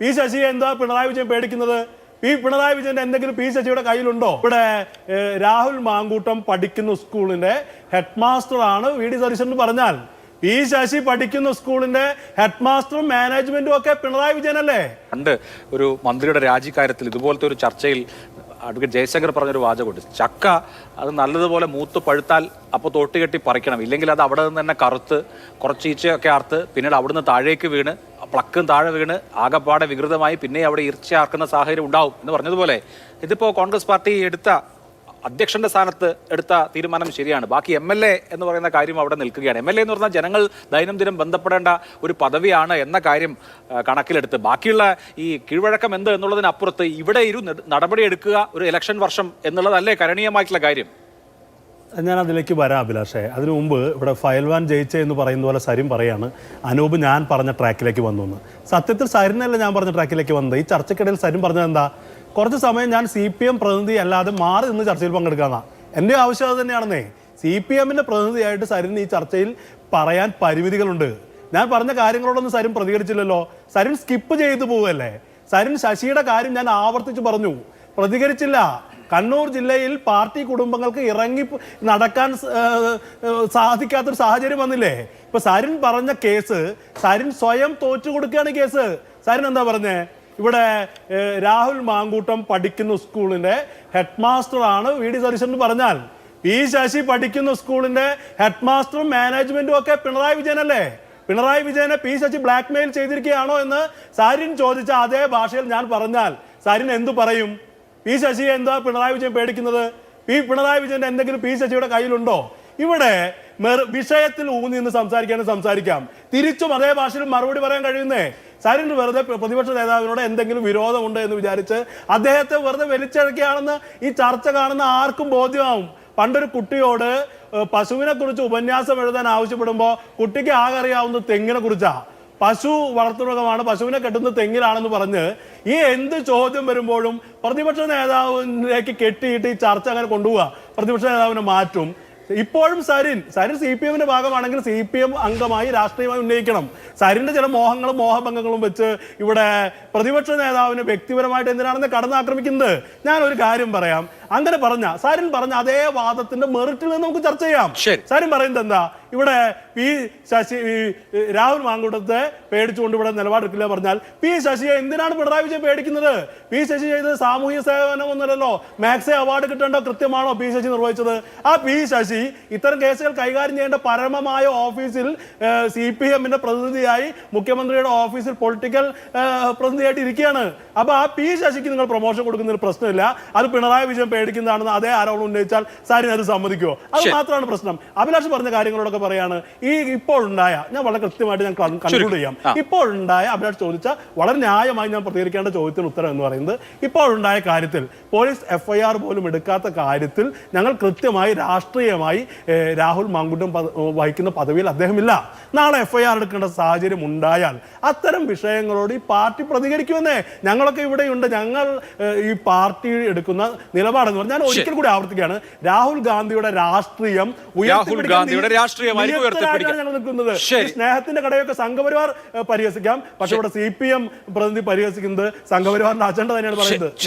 P ശശിയെ എന്താ പിണറായി വിജയൻ പേടിക്കുന്നത്? പി പിണറായി വിജയന്റെ എന്തെങ്കിലും പി ശശിയുടെ കയ്യിലുണ്ടോ? ഇവിടെ രാഹുൽ മാങ്കൂട്ടം പഠിക്കുന്ന സ്കൂളിന്റെ ഹെഡ് മാസ്റ്റർ ആണ് വി ഡി സതീശൻ എന്ന് പറഞ്ഞാൽ. പി ശശി പഠിക്കുന്ന സ്കൂളിന്റെ ഹെഡ് മാസ്റ്ററും മാനേജ്മെന്റും ഒക്കെ പിണറായി വിജയനല്ലേ? പണ്ട് ഒരു മന്ത്രിയുടെ രാജിക്കാര്യത്തിൽ ഇതുപോലത്തെ ഒരു ചർച്ചയിൽ അഡ്വക്കേറ്റ് ജയശങ്കർ പറഞ്ഞൊരു വാചകമുണ്ട്. ചക്ക അത് നല്ലതുപോലെ മൂത്ത് പഴുത്താൽ അപ്പോൾ തോട്ട് കെട്ടി പറിക്കണം. ഇല്ലെങ്കിൽ അത് അവിടെ നിന്ന് തന്നെ കറുത്ത് കുറച്ച് ഈച്ചയൊക്കെ ആർത്ത് പിന്നീട് അവിടുന്ന് താഴേക്ക് വീണ് പ്ലക്കും താഴെ വീണ് ആകപ്പാടെ വികൃതമായി പിന്നെ അവിടെ ഈർച്ചയാക്കുന്ന സാഹചര്യം ഉണ്ടാവും എന്ന് പറഞ്ഞതുപോലെ. ഇതിപ്പോൾ കോൺഗ്രസ് പാർട്ടി എടുത്ത അധ്യക്ഷന്റെ സ്ഥാനത്ത് എടുത്ത തീരുമാനം ശരിയാണ്. ബാക്കി എം എൽ എ എന്ന് പറയുന്ന കാര്യം അവിടെ നിൽക്കുകയാണ്. എം എൽ എ എന്ന് പറഞ്ഞാൽ ജനങ്ങൾ ദൈനംദിനം ബന്ധപ്പെടേണ്ട ഒരു പദവിയാണ് എന്ന കാര്യം കണക്കിലെടുത്ത്. ബാക്കിയുള്ള ഈ കീഴ്വഴക്കം എന്ത് എന്നുള്ളതിനപ്പുറത്ത് ഇവിടെ ഇരു നടപടിയെടുക്കുക ഒരു ഇലക്ഷൻ വർഷം എന്നുള്ളതല്ലേ കരണീയമായിട്ടുള്ള കാര്യം? ഞാൻ അതിലേക്ക് വരാം അഭിലാഷേ. അതിനു മുമ്പ് ഇവിടെ ഫയൽവാൻ ജയിച്ച എന്ന് പറയുന്ന പോലെ സരിൻ പറയാണ്. അനൂപ് ഞാൻ പറഞ്ഞ ട്രാക്കിലേക്ക് വന്നു എന്ന്. സത്യത്തിൽ സരിനല്ല ഞാൻ പറഞ്ഞ ട്രാക്കിലേക്ക് വന്നത്? ഈ ചർച്ചക്കിടയിൽ സരിൻ പറഞ്ഞത് എന്താ? കുറച്ച് സമയം ഞാൻ സി പി എം പ്രതിനിധി അല്ലാതെ മാറി നിന്ന് ചർച്ചയിൽ പങ്കെടുക്കാന്നാ. എന്റെ ആവശ്യം അത് തന്നെയാണെന്നേ. സി പി എമ്മിന്റെ പ്രതിനിധിയായിട്ട് സരിൻ ഈ ചർച്ചയിൽ പറയാൻ പരിമിതികളുണ്ട്. ഞാൻ പറഞ്ഞ കാര്യങ്ങളോടൊന്നും സരിൻ പ്രതികരിച്ചില്ലല്ലോ. സരിൻ സ്കിപ്പ് ചെയ്തു പോവല്ലേ സരിൻ ശശിയുടെ കാര്യം ഞാൻ ആവർത്തിച്ച് പറഞ്ഞു. പ്രതികരിച്ചില്ല. കണ്ണൂർ ജില്ലയിൽ പാർട്ടി കുടുംബങ്ങൾക്ക് ഇറങ്ങി നടക്കാൻ സാധിക്കാത്തൊരു സാഹചര്യം വന്നില്ലേ? ഇപ്പൊ സരിൻ പറഞ്ഞ കേസ് സരിൻ സ്വയം തോറ്റു കൊടുക്കുകയാണ് കേസ്. സരിൻ എന്താ പറഞ്ഞേ? ഇവിടെ രാഹുൽ മാങ്കൂട്ടം പഠിക്കുന്ന സ്കൂളിന്റെ ഹെഡ് മാസ്റ്റർ ആണ് വി ഡി സതീശൻ പറഞ്ഞാൽ. പി ശശി പഠിക്കുന്ന സ്കൂളിന്റെ ഹെഡ് മാസ്റ്ററും മാനേജ്മെന്റും ഒക്കെ പിണറായി വിജയനല്ലേ? പിണറായി വിജയനെ പി ശശി ബ്ലാക്ക് മെയിൽ ചെയ്തിരിക്കുകയാണോ എന്ന് സാരിൻ ചോദിച്ച അതേ ഭാഷയിൽ ഞാൻ പറഞ്ഞാൽ. സാരിൻ എന്തു പറയും? പി ശശി എന്താ പിണറായി വിജയൻ പേടിക്കുന്നത്? പി പിണറായി വിജയന്റെ എന്തെങ്കിലും പി ശശിയുടെ കയ്യിലുണ്ടോ? ഇവിടെ വിഷയത്തിൽ ഊന്നി നിന്ന് സംസാരിക്കാനും സംസാരിക്കാം. തിരിച്ചും അതേ ഭാഷയിൽ മറുപടി പറയാൻ കഴിയുന്നേ? സാരിൻ വെറുതെ പ്രതിപക്ഷ നേതാവിനോട് എന്തെങ്കിലും വിരോധമുണ്ട് എന്ന് വിചാരിച്ച് അദ്ദേഹത്തെ വെറുതെ വലിച്ചിഴക്കുകയാണെന്ന് ഈ ചർച്ച കാണുന്ന ആർക്കും ബോധ്യമാവും. പണ്ടൊരു കുട്ടിയോട് പശുവിനെ കുറിച്ച് ഉപന്യാസം എഴുതാൻ ആവശ്യപ്പെടുമ്പോൾ കുട്ടിക്ക് ആകെ അറിയാവുന്നത് തെങ്ങിനെ കുറിച്ചാ. പശു വളർത്തുമൃഗമാണ് പശുവിനെ കെട്ടുന്നത് തെങ്ങിലാണെന്ന് പറഞ്ഞ് ഈ എന്ത് ചോദ്യം വരുമ്പോഴും പ്രതിപക്ഷ നേതാവിലേക്ക് കെട്ടിയിട്ട് ഈ ചർച്ച അങ്ങനെ കൊണ്ടുപോവുക പ്രതിപക്ഷ നേതാവിനെ മാറ്റും. ഇപ്പോഴും സരിൻ സരിൻ സി പി എമ്മിന്റെ ഭാഗമാണെങ്കിൽ സി പി എം അംഗമായി രാഷ്ട്രീയമായി ഉന്നയിക്കണം. സരിന്റെ ചില മോഹങ്ങളും മോഹഭംഗങ്ങളും വെച്ച് ഇവിടെ പ്രതിപക്ഷ നേതാവിന് വ്യക്തിപരമായിട്ട് എന്തിനാണെന്ന് കടന്നാക്രമിക്കുന്നത്? ഞാൻ ഒരു കാര്യം പറയാം. അങ്ങനെ പറഞ്ഞ സാരൻ പറഞ്ഞ അതേ വാദത്തിന്റെ മെറിറ്റിൽ നിന്ന് നമുക്ക് ചർച്ച ചെയ്യാം. സാരൻ പറയുന്നത് എന്താ? ഇവിടെ പി ശശി രാഹുൽ മാങ്കൂട്ടത്തെ പേടിച്ചുകൊണ്ട് ഇവിടെ നിലപാടെടുക്കില്ല പറഞ്ഞാൽ പി ശശിയെ എന്തിനാണ് പിണറായി വിജയൻ പേടിക്കുന്നത്? പി ശശി ചെയ്തത് സാമൂഹ്യ സേവനം ഒന്നുമല്ലോ മാക്സെ അവാർഡ് കിട്ടേണ്ട കൃത്യമാണോ പി ശശി നിർവഹിച്ചത്? ആ പി ശശി ഇത്തരം കേസുകൾ കൈകാര്യം ചെയ്യേണ്ട പരമമായ ഓഫീസിൽ സി പി എമ്മിന്റെ പ്രതിനിധിയായി മുഖ്യമന്ത്രിയുടെ ഓഫീസിൽ പൊളിറ്റിക്കൽ പ്രതിനിധിയായിട്ട് ഇരിക്കുകയാണ്. അപ്പൊ ആ പി ശശിക്ക് നിങ്ങൾ പ്രൊമോഷൻ കൊടുക്കുന്നതിൽ പ്രശ്നമില്ല. അത് പിണറായി വിജയൻ പേടിക്കുന്നതാണെന്ന് അതേ ആരോപണം ഉന്നയിച്ചാൽ സാരിന് അത് സമ്മതിക്കുമോ അത് മാത്രമാണ് പ്രശ്നം. അഭിലാഷ് പറഞ്ഞ കാര്യങ്ങളോടൊക്കെ പറയാണ് ഈ ഇപ്പോൾ ഉണ്ടായ ഞാൻ വളരെ കൃത്യമായിട്ട് ഞാൻ കൺക്ലൂഡ് ചെയ്യാം. ഇപ്പോൾ ഉണ്ടായ അഭിലാഷ് ചോദിച്ച വളരെ ന്യായമായി ഞാൻ പ്രതികരിക്കേണ്ട ചോദ്യത്തിന് ഉത്തരം എന്ന് പറയുന്നത് ഇപ്പോൾ ഉണ്ടായ കാര്യത്തിൽ പോലീസ് എഫ്ഐആർ പോലും എടുക്കാത്ത കാര്യത്തിൽ ഞങ്ങൾ കൃത്യമായി രാഷ്ട്രീയമായി രാഹുൽ മാങ്കുട്ടം വഹിക്കുന്ന പദവിയിൽ അദ്ദേഹമില്ല. നാളെ എഫ്ഐആർ എടുക്കേണ്ട സാഹചര്യം ഉണ്ടായാൽ അത്തരം വിഷയങ്ങളോട് ഈ പാർട്ടി പ്രതികരിക്കുമെന്നേ ഞങ്ങളൊക്കെ ഇവിടെയുണ്ട്. ഞങ്ങൾ ഈ പാർട്ടി എടുക്കുന്ന നിലപാടെന്ന് പറഞ്ഞാൽ ഞാൻ ഒരിക്കൽ കൂടി ആവർത്തിക്കുകയാണ്. രാഹുൽ ഗാന്ധിയുടെ രാഷ്ട്രീയം രാഹുൽ ഗാന്ധിയുടെ. ഞങ്ങൾ നിൽക്കുന്നത്. സ്നേഹത്തിന്റെ കടയൊക്കെ സംഘപരിവാർ പരിഹസിക്കാം. പക്ഷെ ഇവിടെ സി പി എം പ്രതിനിധി പരിഹസിക്കുന്നത് സംഘപരിവാറിന്റെ അജണ്ട തന്നെയാണ് പറയുന്നത്.